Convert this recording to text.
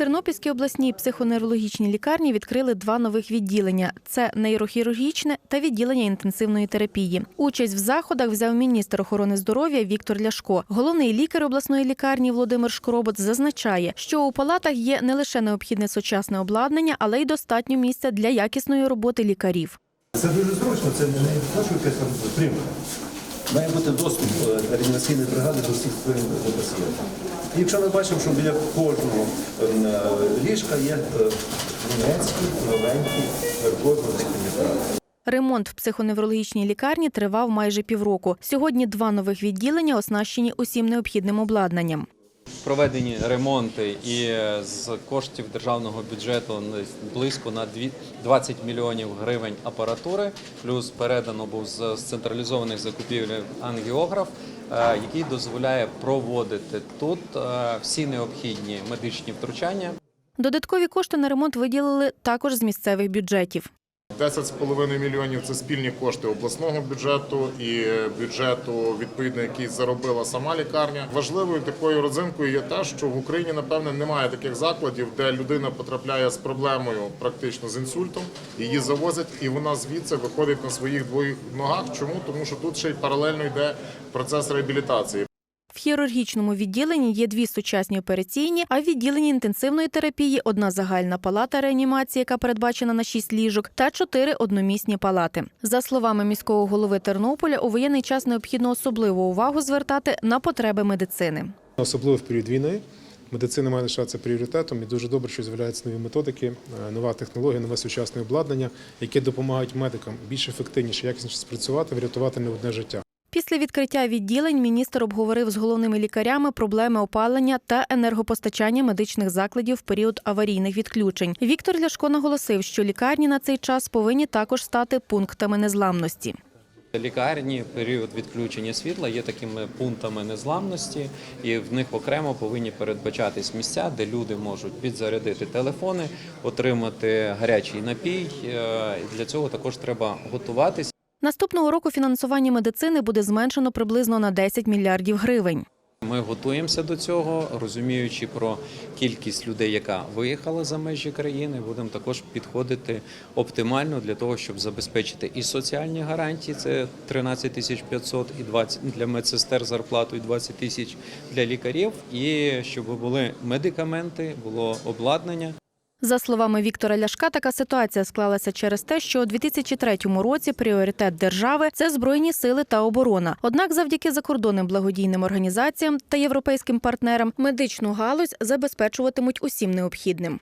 Тернопільській обласній психоневрологічній лікарні відкрили два нових відділення: це нейрохірургічне та відділення інтенсивної терапії. Участь в заходах взяв міністр охорони здоров'я Віктор Ляшко. Головний лікар обласної лікарні Володимир Шкоробот зазначає, що у палатах є не лише необхідне сучасне обладнання, але й достатньо місця для якісної роботи лікарів. Це дуже зручно, це не якась там примка. Має бути доступ е, реанімаційної бригади до всіх хвилин пацієнта. І якщо ми бачимо, що біля кожного ем, е, ліжка є е, німецький, новенький, кожного апарат. Ремонт в психоневрологічній лікарні тривав майже півроку. Сьогодні два нових відділення оснащені усім необхідним обладнанням. Проведені ремонти і з коштів державного бюджету близько на 20 мільйонів гривень апаратури. Плюс передано був з з централізованих закупівель ангіограф, е, який дозволяє проводити тут е, всі необхідні медичні втручання. Додаткові кошти на ремонт виділили також з місцевих бюджетів. 10,5 мільйонів це спільні кошти обласного бюджету і бюджету, відповідно, який заробила сама лікарня. Важливою такою родзинкою є те, що в Україні напевне немає таких закладів, де людина потрапляє з проблемою практично з інсультом, її завозять, і вона звідси виходить на своїх двох ногах. Чому? Тому що тут ще й паралельно йде процес реабілітації. Хірургічному відділенні є дві сучасні операційні, а в відділенні інтенсивної терапії одна загальна палата реанімації, яка передбачена на шість ліжок, та чотири одномісні палати. За словами міського голови Тернополя, у воєнний час необхідно особливу увагу звертати на потреби медицини. Особливо в період війни медицина має лишатися пріоритетом і дуже добре, що з'являються нові методики, е, нова технологія, нове сучасне обладнання, які допомагають медикам більш ефективніше, якісніше спрацювати, врятувати не одне життя. Після відкриття відділень міністр обговорив з головними лікарями проблеми опалення та енергопостачання медичних закладів в період аварійних відключень. Віктор Ляшко наголосив, що лікарні на цей час повинні також стати пунктами незламності. Лікарні період відключення світла є такими пунктами незламності, і в них окремо повинні передбачатись місця, де люди можуть підзарядити телефони, отримати гарячий напій. Е, Для цього також треба готуватись. Наступного року фінансування медицини буде зменшено приблизно на 10 мільярдів гривень. Ми готуємося до цього, розуміючи про кількість людей, яка виїхала за межі країни. Будемо також підходити оптимально для того, щоб забезпечити і соціальні гарантії. Це 13 тисяч 500 і 20 для медсестер зарплату і 20 тисяч для лікарів. І щоб були медикаменти, було обладнання. За словами Віктора Ляшка, така ситуація склалася через те, що у 2003 році пріоритет держави це збройні сили та оборона. Однак, завдяки закордонним благодійним організаціям та європейським партнерам медичну галузь забезпечуватимуть усім необхідним.